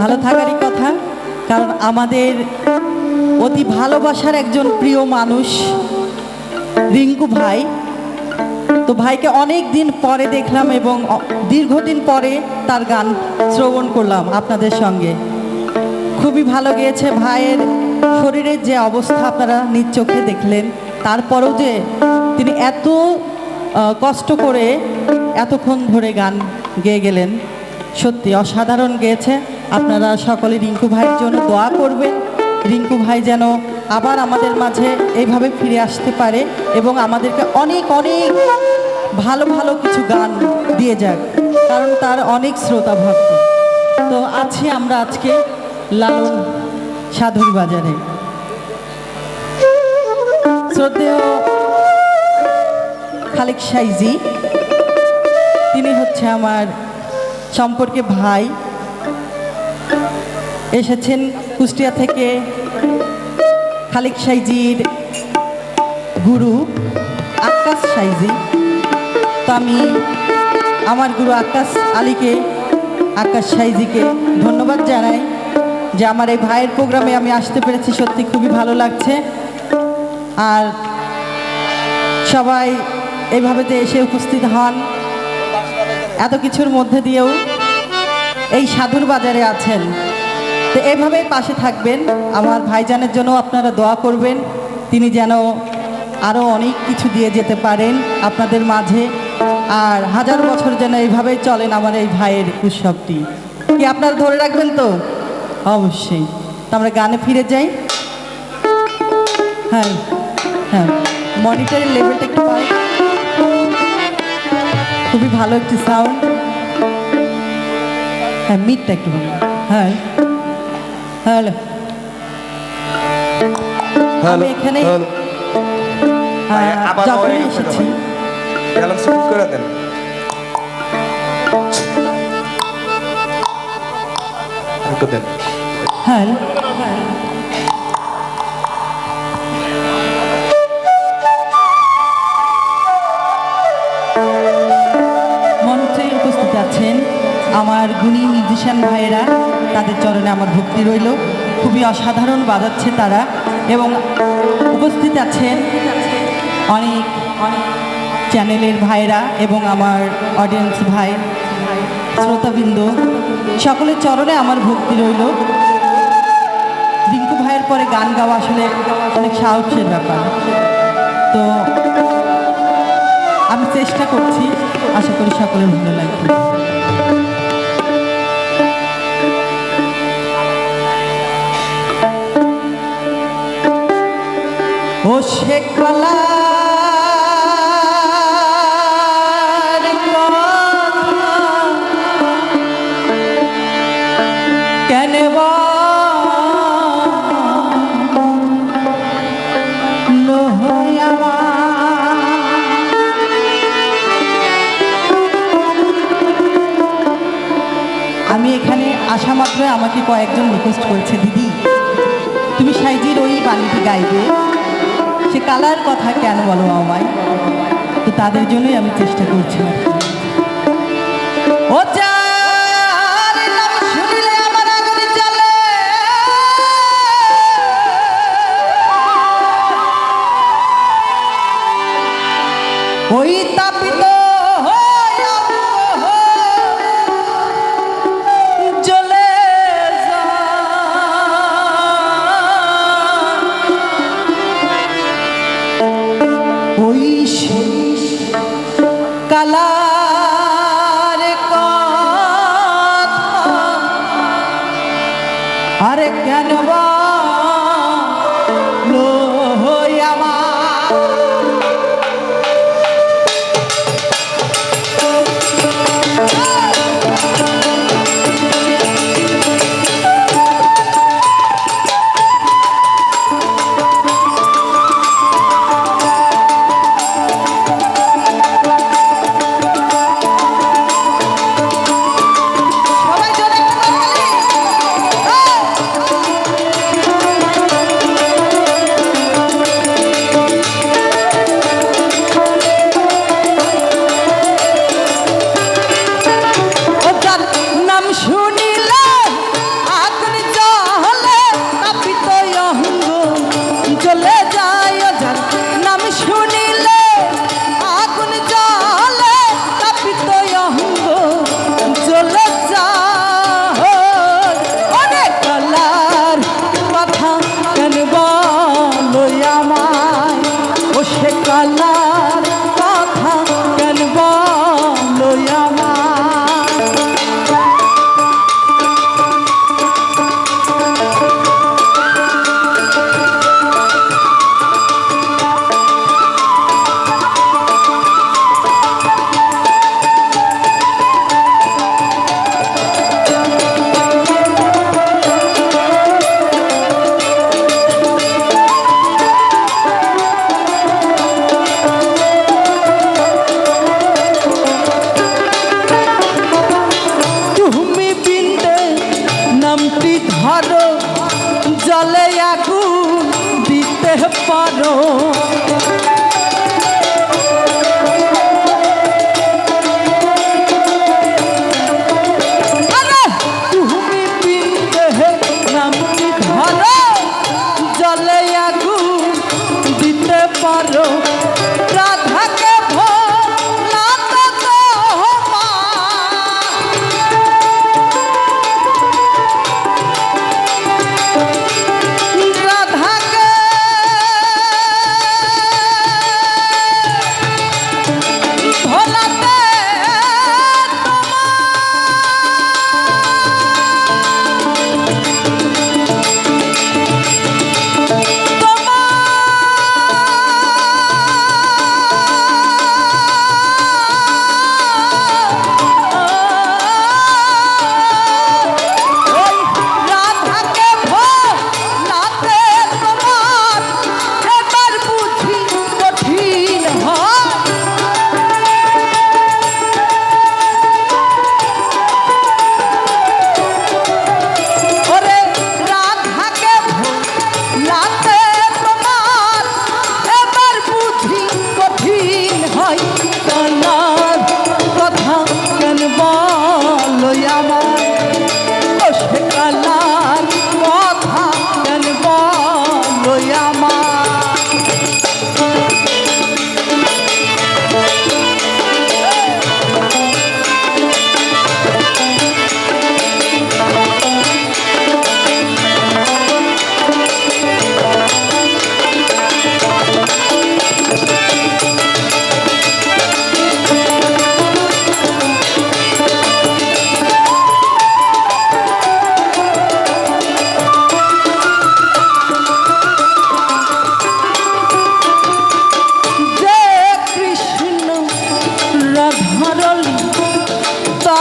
ভালো থাকারই কথা, কারণ আমাদের অতি ভালোবাসার একজন প্রিয় মানুষ রিঙ্কু ভাই। তো ভাইকে অনেক দিন পরে দেখলাম এবং দীর্ঘদিন পরে তার গান শ্রবণ করলাম আপনাদের সঙ্গে। খুবই ভালো গিয়েছে ভাইয়ের শরীরের যে অবস্থা আপনারা নিজ চোখে দেখলেন, তারপরেও যে তিনি এত কষ্ট করে এতক্ষণ ধরে গান গেয়ে গেলেন। সত্যি অসাধারণ গেয়েছে। আপনারা সকলে রিঙ্কু ভাইয়ের জন্য দোয়া করবেন। রিঙ্কু ভাই যেন আবার আমাদের মাঝে এইভাবে ফিরে আসতে পারে এবং আমাদেরকে অনেক অনেক ভালো ভালো কিছু গান দিয়ে যাক, কারণ তার অনেক শ্রোতা ভক্ত। তো আছি আমরা আজকে লালন সাধুর বাজারে। শ্রদ্ধেয় খালেক সাইজি, তিনি হচ্ছে আমার সম্পর্কে ভাই এসেছেন কুষ্টিয়া থেকে খালিক সাইজির গুরু আকাশ সাইজি। তো আমি আমার গুরু আকাশ আলীকে আকাশ সাইজিকে ধন্যবাদ জানাই যে আমার এই ভাইয়ের প্রোগ্রামে আমি আসতে পেরেছি, সত্যি খুবই ভালো লাগছে। আর সবাই এইভাবে যে এসে উপস্থিত হন এত কিছুর মধ্যে দিয়েও এই সাধুর বাজারে আছেন। তো এভাবেই পাশে থাকবেন। আমার ভাইজানের জন্য আপনারা দোয়া করবেন। তিনি যেন আরও অনেক কিছু দিয়ে যেতে পারেন আপনাদের মাঝে। আর হাজার বছর যেন এইভাবেই চলেন আমার এই ভাইয়ের উৎসবটি। কি আপনারা ধরে রাখবেন তো? অবশ্যই। তো আমরা গানে ফিরে যাই। হ্যাঁ হ্যাঁ। মনিটরের লেভেলটা একটু। খুবই ভালো একটি সাউন্ড হ্যাঁ মিটটা একটু। হ্যাঁ হ্যালো। হ্যালো এখানে যখন এসেছি। গেলাম করে দেন। একটু দেন। হ্যাঁ আছেন আমার গুণী মিউজিশিয়ান ভাইয়েরা, তাদের চরণে আমার ভক্তি রইল। খুবই অসাধারণ বাজাচ্ছে তারা এবং উপস্থিত আছেন অনেক অনেক চ্যানেলের ভাইরা এবং আমার অডিয়েন্স ভাই, শ্রোতাবৃন্দ। সকলের চরণে আমার ভক্তি রইল। রিঙ্কু ভাইয়ের পরে গান গাওয়া আসলে অনেক সাহসের ব্যাপার। তো আমি চেষ্টা করছি, আশা করি সকলের ভালো লাগবে। ও শেখ কেন আমি এখানে আসা মাত্র আমাকে কয়েকজন রিকোয়েস্ট করেছে, দিদি। তুমি সাইজির ওই বাণীটি গাইবে। সে কালার কথা কেন বলো আমায়? তো তাদের জন্যই আমি চেষ্টা করছি। ও যার ওই সেই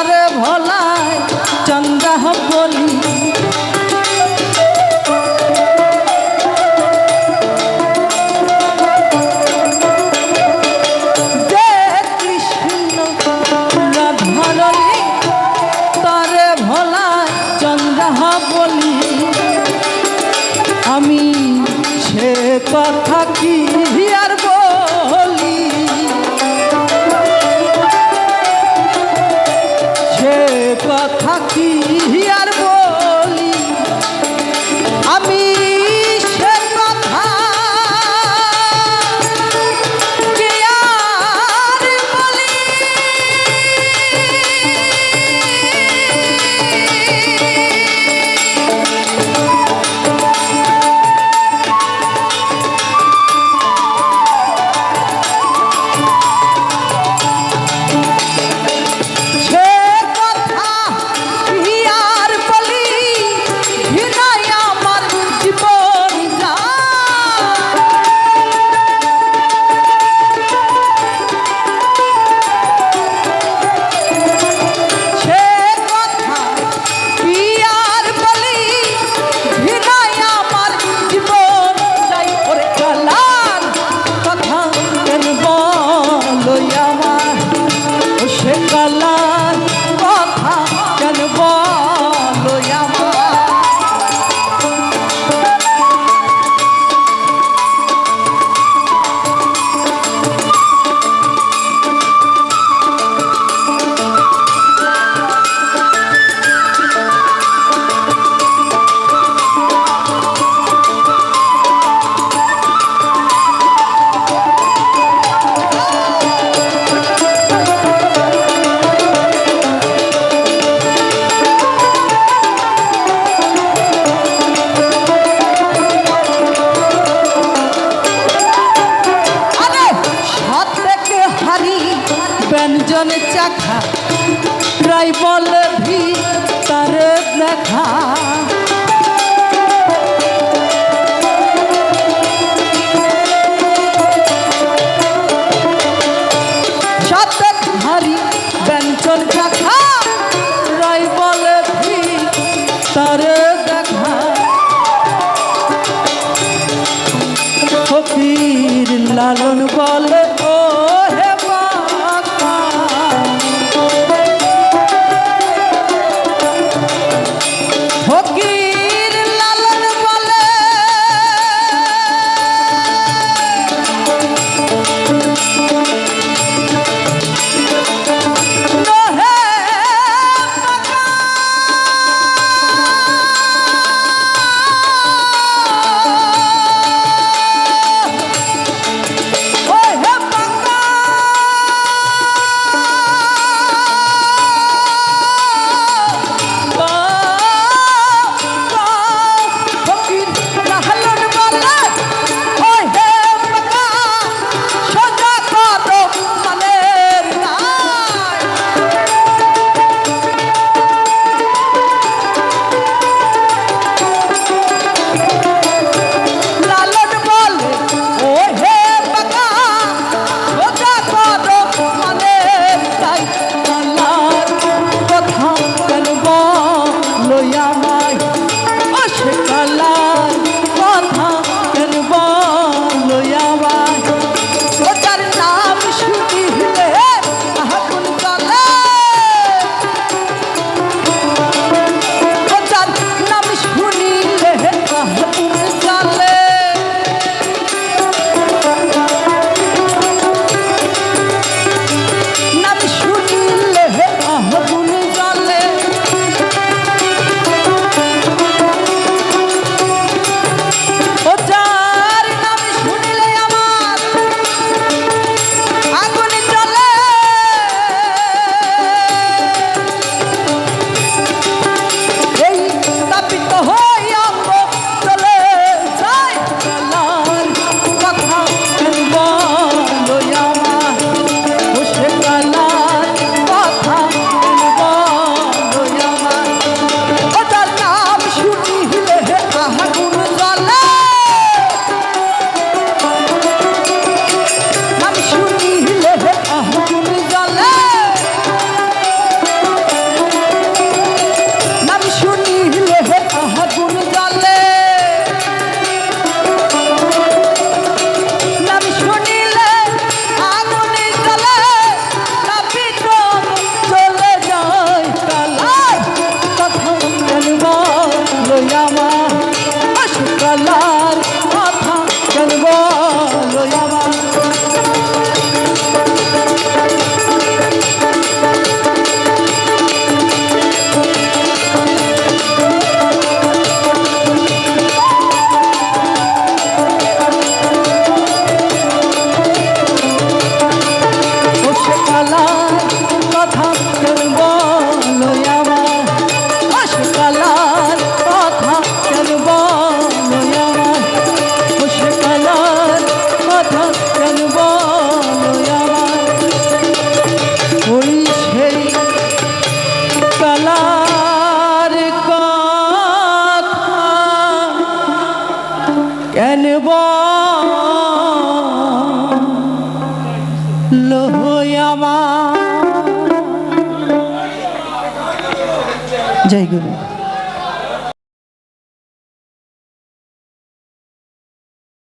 তারে কথা